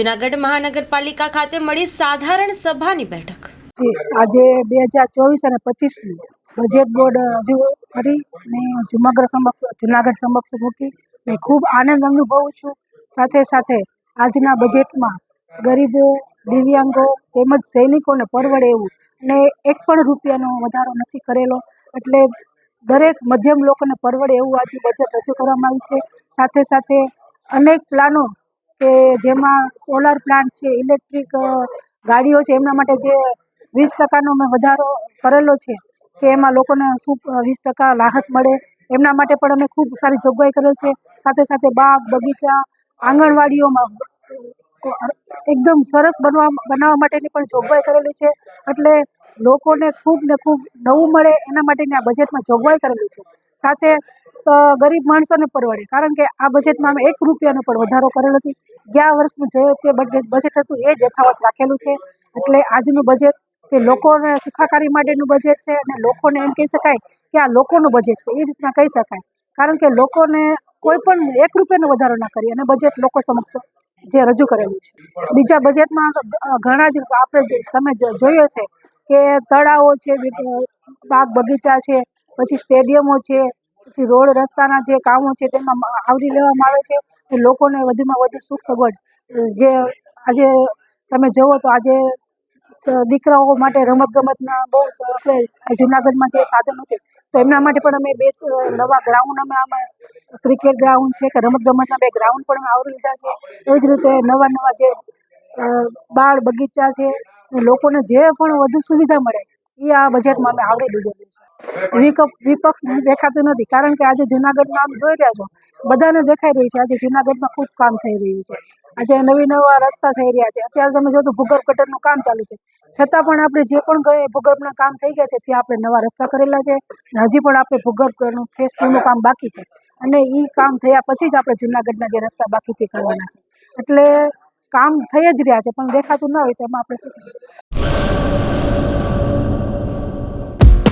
જૂનાગઢ મહાનગરપાલિકા ખાતે મળી સાધારણ સભાની બેઠક. આજે બે હજાર ચોવીસ અને પચીસનું બજેટ બોર્ડ હજુ કરી અને જુનાગઢ સમક્ષ જુનાગઢ સમક્ષ મૂકી ને ખૂબ આનંદ અનુભવું છું. સાથે સાથે આજના બજેટમાં ગરીબો, દિવ્યાંગો, તેમજ સૈનિકોને પરવડે એવું અને એક પણ રૂપિયાનો વધારો નથી કરેલો. એટલે દરેક મધ્યમ લોકોને પરવડે એવું આજનું બજેટ રજૂ કરવામાં આવ્યું છે. સાથે સાથે અનેક પ્લાનો કે જેમાં સોલાર પ્લાન્ટ છે ઇલેક્ટ્રિક ગાડીઓ છે, એમના માટે જે વીસ ટકાનો મેં વધારો કરેલો છે કે એમાં લોકોને શું વીસ ટકા રાહત મળે, એમના માટે પણ અમે ખૂબ સારી જોગવાઈ કરેલ છે. સાથે સાથે બાગ, બગીચા, આંગણવાડીઓમાં એકદમ સરસ બનવા, બનાવવા માટેની પણ જોગવાઈ કરેલી છે. એટલે લોકોને ખૂબ ને ખૂબ નવું મળે એના માટેની આ બજેટમાં જોગવાઈ કરેલી છે. સાથે અ, ગરીબ માણસોને પરવડે. કારણ કે આ બજેટમાં અમે એક રૂપિયાનો પણ વધારો કરેલો નથી. ગયા વર્ષનું જે તે બજેટ બજેટ હતું એ જ યથાવત રાખેલું છે. એટલે આજનું બજેટ તે લોકોને સુખાકારી માટેનું બજેટ છે અને લોકોને એમ કહી શકાય કે આ લોકોનું બજેટ છે. એ રીતના કહી શકાય. કારણ કે લોકોને કોઈ પણ એક રૂપિયાનો વધારો ના કરી અને બજેટ લોકો સમક્ષ જે રજૂ કરેલું છે. બીજા બજેટમાં ઘણા જ આપણે તમે જોયું હશે કે તળાવો છે બાગ બગીચા છે પછી સ્ટેડિયમો છે પછી રોડ રસ્તાના જે કામો છે તેમાં આવરી લેવામાં આવે છે લોકોને વધુમાં વધુ સુખ સગવડ જે આજે તમે જુઓ તો આજે દીકરાઓ માટે રમત ગમતના બહુ આપણે જુનાગઢમાં જે સાધનો છે, તો એમના માટે પણ અમે બે નવા ગ્રાઉન્ડ અમે આમાં ક્રિકેટ ગ્રાઉન્ડ છે કે રમત ગમતના બે ગ્રાઉન્ડ પણ અમે આવરી લીધા છે. એવી જ રીતે નવા નવા જે બાળ બગીચા છે લોકોને જે પણ વધુ સુવિધા મળે એ આ બજેટમાં અમે આવરી લીધેલું છે. વિપક્ષ દેખાતું નથી. કારણ કે આજે જુનાગઢમાં આમ જોઈ રહ્યા છો, બધાને દેખાઈ રહ્યું છે. આજે જુનાગઢમાં ખૂબ કામ થઈ રહ્યું છે. આજે નવી નવા રસ્તા થઈ રહ્યા છે. અત્યારે તમે જો તો ભૂગર્ભ ગટરનું કામ ચાલુ છે. છતાં પણ આપણે જે પણ ગયે ભૂગર્ભના કામ થઈ ગયા છે, ત્યાં આપણે નવા રસ્તા કરેલા છે. હજી પણ આપણે ભૂગર્ભ ગટરનું ફેસ ટુનું કામ બાકી છે. અને એ કામ થયા પછી જ આપણે જુનાગઢના જે રસ્તા બાકી છે કરવાના છે. એટલે કામ થઈ જ રહ્યા છે, પણ દેખાતું ના હોય તો એમાં આપણે શું?